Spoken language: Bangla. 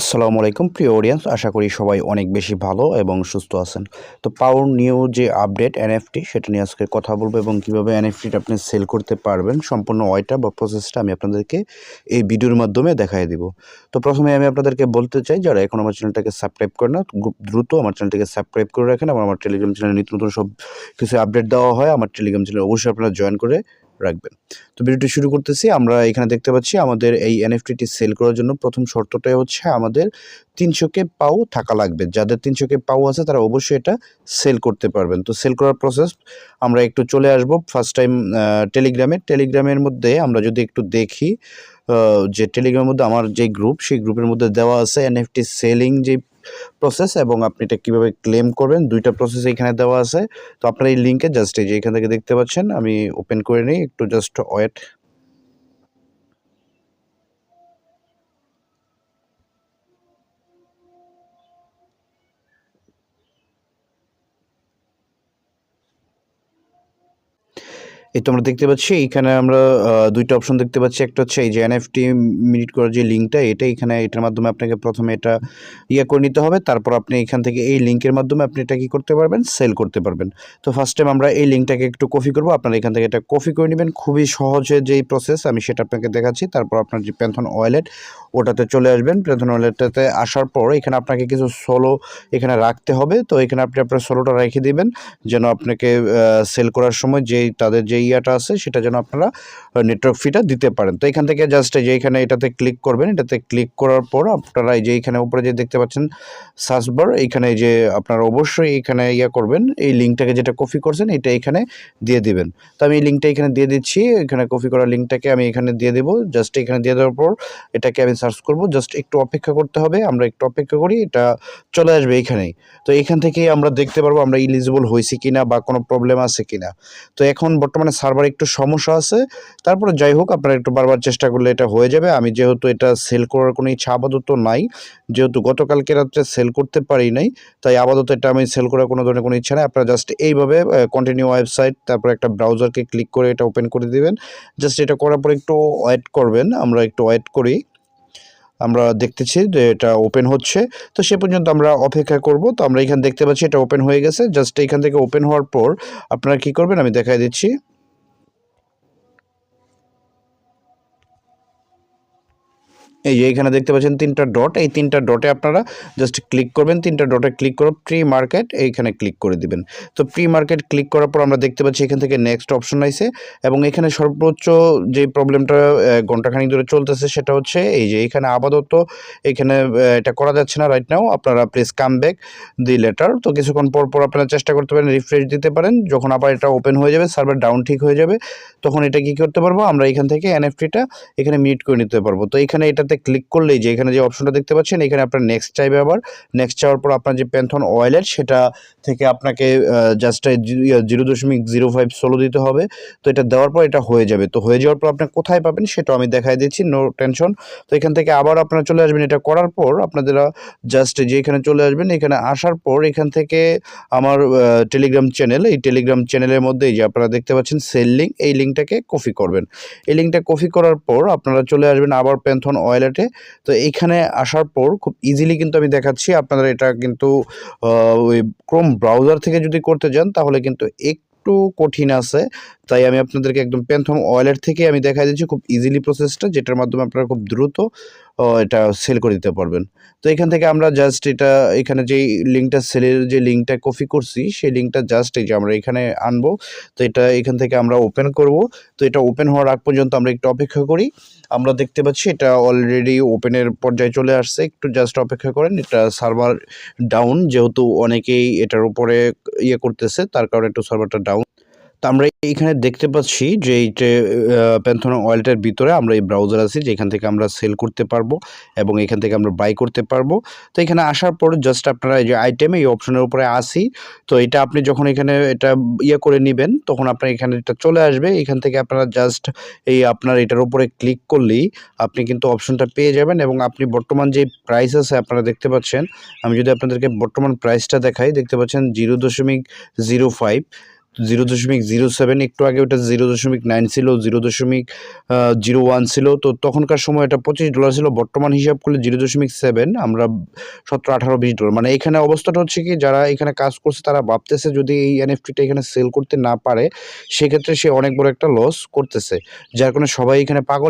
আসসালামু আলাইকুম, প্রিয় অডিয়েন্স আশা করি সবাই অনেক বেশি ভালো এবং সুস্থ আছেন। তো পাওয়ার নিউ যে আপডেট এনএফটি সেটা নিয়ে আজকে কথা বলব এবং কীভাবে এনএফটিটা আপনি সেল করতে পারবেন, সম্পূর্ণ ওয়াইটা বা প্রসেসটা আমি আপনাদেরকে এই ভিডিওর মাধ্যমে দেখাই দিব। তো প্রথমে আমি আপনাদেরকে বলতে চাই, যারা এখন আমার চ্যানেলটাকে সাবস্ক্রাইব করে না দ্রুত আমার চ্যানেলটাকে সাবস্ক্রাইব করে রাখেন আমার টেলিগ্রাম চ্যানেলে নিত্য নতুন সব কিছু আপডেট দেওয়া হয়। আমার টেলিগ্রাম চ্যানেল অবশ্যই আপনারা জয়েন করে রাখবেন। তো ভিডিওটি শুরু করতেছি। আমরা এখানে দেখতে পাচ্ছি আমাদের এই এনএফটিটি সেল করার জন্য প্রথম শর্তটাই হচ্ছে আমাদের তিনশো কে পাও থাকা লাগবে। যাদের তিনশো কে পাও আছে তারা অবশ্যই এটা সেল করতে পারবেন। তো সেল করার প্রসেস আমরা একটু চলে আসব ফার্স্ট টাইম টেলিগ্রামে টেলিগ্রামের মধ্যে আমরা যদি একটু দেখি যে টেলিগ্রামের মধ্যে আমার যে গ্রুপ সেই গ্রুপের মধ্যে দেওয়া আছে এনএফটি সেলিং যে প্রসেস এবং আপনি এটা কীভাবে ক্লেম করবেন, দুইটা প্রসেস এখানে দেওয়া আছে। তো আপনার এই লিঙ্কে জাস্ট এই যে এখান থেকে দেখতে পাচ্ছেন, আমি ওপেন করে নিই, একটু জাস্ট ওয়েট এই তো আমরা দেখতে পাচ্ছি এখানে আমরা দুইটা অপশন দেখতে পাচ্ছি। একটা হচ্ছে এই যে এনএফটি মিনিট করার যে লিঙ্কটা এটা এখানে, এটার মাধ্যমে আপনাকে প্রথমে এটা ইয়ে করে নিতে হবে। তারপর আপনি এখান থেকে এই লিঙ্কের মাধ্যমে আপনি এটা কি করতে পারবেন? সেল করতে পারবেন। তো ফার্স্ট টাইম আমরা এই লিঙ্কটাকে একটু কপি করব। আপনারা এখান থেকে এটা কপি করে নেবেন। খুবই সহজে যেই প্রসেস আমি সেটা আপনাকে দেখাচ্ছি। তারপর আপনার যে প্যান্থন ওয়ালেট ওটাতে চলে আসবেন। প্যান্থন ওয়ালেটটাতে আসার পর এখানে আপনাকে কিছু সোলো এখানে রাখতে হবে। তো এখানে আপনি আপনার সোলোটা রেখে দিবেন। যেন আপনাকে সেল করার সময় যেই, তাদের যে ইয়াটা আছে, সেটা যেন আপনারা নেটওয়ার্ক ফিটা দিতে পারেন। তো এখান থেকে জাস্ট যে এখানে এটাতে ক্লিক করবেন, এটাতে ক্লিক করার পর আপনারা এই যে এখানে উপরে যে দেখতে পাচ্ছেন সার্চবার এইখানে যে আপনারা অবশ্যই এখানে ইয়া করবেন, এই লিঙ্কটাকে যেটা কপি করছেন, এটা এখানে দিয়ে দিবেন। তো আমি এই লিঙ্কটা এখানে দিয়ে দিচ্ছি, এখানে কপি করা লিঙ্কটাকে আমি এখানে দিয়ে দেবো। জাস্ট এখানে দিয়ে দেওয়ার পর এটাকে আমি সার্চ করব জাস্ট একটু অপেক্ষা করতে হবে, আমরা একটু অপেক্ষা করি, এটা চলে আসবে এখানেই। তো এখান থেকেই আমরা দেখতে পারব আমরা ইলিজিবল হয়েছি কিনা বা কোনো প্রবলেম আছে কিনা। তো এখন বর্তমানে সার্ভার একটু সমস্যা আছে। তারপরে যাই হোক, আপনারা একটু বারবার চেষ্টা করলে এটা হয়ে যাবে। আমি যেহেতু এটা সেল করার কোনো ইচ্ছা আপাতত নাই, যেহেতু গতকালকে রাত্রে সেল করতে পারি নাই, তাই আপাতত এটা আমি সেল করার কোনো ধরনের কোনো ইচ্ছা নেই। আপনারা জাস্ট এইভাবে কন্টিনিউ ওয়েবসাইট তারপর একটা ব্রাউজারকে ক্লিক করে এটা ওপেন করে দিবেন। জাস্ট এটা করার পর একটু ওয়েট করবেন, আমরা একটু ওয়েট করি। আমরা দেখতেছি যে এটা ওপেন হচ্ছে। তো সে পর্যন্ত আমরা অপেক্ষা করব। তো আমরা এখানে দেখতে পাচ্ছি এটা ওপেন হয়ে গেছে। জাস্ট এখান থেকে ওপেন হওয়ার পর আপনারা কি করবেন? আমি দেখাই দিচ্ছি। এই যে এখানে দেখতে পাচ্ছেন তিনটা ডট, এই তিনটা ডটে আপনারা জাস্ট ক্লিক করবেন, তিনটা ডটে ক্লিক করে প্রি মার্কেট এইখানে ক্লিক করে দিবেন। তো প্রি মার্কেট ক্লিক করার পর আমরা দেখতে পাচ্ছি এখান থেকে নেক্সট অপশন আইছে এবং এখানে সর্বোচ্চ যে প্রবলেমটা ঘন্টাখানিক ধরে চলতেছে সেটা হচ্ছে এই যে এখানে আপাতত এখানে এটা করা যাচ্ছে না রাইট নাও আপনারা please come back the later তো কিছুক্ষণ পর পর আপনারা চেষ্টা করতে পারেন রিফ্রেশ দিতে পারেন। যখন আবার এটা ওপেন হয়ে যাবে সার্ভার ডাউন ঠিক হয়ে যাবে, তখন এটা কি করতে পারব? আমরা এখান থেকে এনএফটিটা এখানে মিট করে নিতে পারব। তো এখানে এটাতে ক্লিক করলেই যে এখানে যে অপশনটা দেখতে পাচ্ছেন, এখানে আপনার নেক্সট চাইবে আবার। নেক্সট চাওয়ার পর আপনার যে প্যান্থন ওয়ালেট সেটা থেকে আপনাকে জাস্ট জিরো দশমিক জিরো ফাইভ ষোলো দিতে হবে। তো এটা দেওয়ার পর এটা হয়ে যাবে। তো হয়ে যাওয়ার পর আপনি কোথায় পাবেন সেটা আমি দেখাই দিচ্ছি নো টেনশন তো এখান থেকে আবার আপনারা চলে আসবেন, এটা করার পর আপনারা জাস্ট যে এখানে চলে আসবেন, এখানে আসার পর এখান থেকে আমার টেলিগ্রাম চ্যানেল এই টেলিগ্রাম চ্যানেলের মধ্যে এই যে আপনারা দেখতে পাচ্ছেন সেল লিঙ্ক এই লিঙ্কটাকে কপি করবেন। এই লিঙ্কটা কপি করার পর আপনারা চলে আসবেন আবার প্যান্থন ওয়ালেটে তো এইখানে আসার পর খুব ইজিলি কিন্তু আমি দেখাচ্ছি, আপনারা এটা কিন্তু ওই ক্রোম ব্রাউজার থেকে যদি করতে যান, তাহলে কিন্তু একটু কঠিন আছে। তাই আমি আপনাদেরকে একদম প্যান্থম ওয়ালেট থেকে আমি দেখাই দিচ্ছি, খুব ইজিলি প্রসেসটা যেটার মাধ্যমে আপনারা খুব দ্রুত এটা সেল করে দিতে পারবেন। তো এখান থেকে আমরা জাস্ট এটা, এখানে যেই লিঙ্কটা সেলের যে লিঙ্কটা কপি করছি, সেই লিঙ্কটা জাস্ট এই যে আমরা এখানে আনব। তো এটা এখান থেকে আমরা ওপেন করব। তো এটা ওপেন হওয়ার আগ পর্যন্ত আমরা একটু অপেক্ষা করি। আমরা দেখতে পাচ্ছি এটা অলরেডি ওপেনের পর্যায়ে চলে আসছে। একটু জাস্ট অপেক্ষা করেন, এটা সার্ভার ডাউন যেহেতু অনেকেই এটার উপরে ইয়ে করতেছে, তার কারণে একটু সার্ভারটা ডাউন তো আমরা এইখানে দেখতে পাচ্ছি যে এই যে প্যান্থন অয়েলটার ভিতরে আমরা এই ব্রাউজার আছি, যেখান থেকে আমরা সেল করতে পারব এবং এখান থেকে আমরা বাই করতে পারব। তো এখানে আসার পর জাস্ট আপনারা এই যে আইটেম এই অপশনের উপরে আসি। তো এটা আপনি যখন এখানে এটা ইয়ে করে নেবেন, তখন আপনার এখানে এটা চলে আসবে। এখান থেকে আপনারা জাস্ট এই আপনার এটার উপরে ক্লিক করলেই আপনি কিন্তু অপশনটা পেয়ে যাবেন এবং আপনি বর্তমান যে প্রাইস আছে আপনারা দেখতে পাচ্ছেন। আমি যদি আপনাদেরকে বর্তমান প্রাইসটা দেখাই, দেখতে পাচ্ছেন জিরো দশমিক জিরো ফাইভ জিরো দশমিক জিরো সেভেন, একটু আগে ওটা জিরো দশমিক নাইন ছিল, জিরো দশমিক জিরো ওয়ান ছিল। তো তখনকার সময় এটা পঁচিশ ডলার ছিল। বর্তমান হিসাব করলে জিরো দশমিক সেভেন, আমরা সতেরো আঠারো বিশ ডলার। মানে এখানে অবস্থাটা হচ্ছে কি, যারা এখানে কাজ করছে, তারা ভাবতেছে যদি এই এনএফটিটা এখানে সেল করতে না পারে, সেক্ষেত্রে সে অনেক বড় একটা লস করতেছে। যার কারণে সবাই এখানে পাগল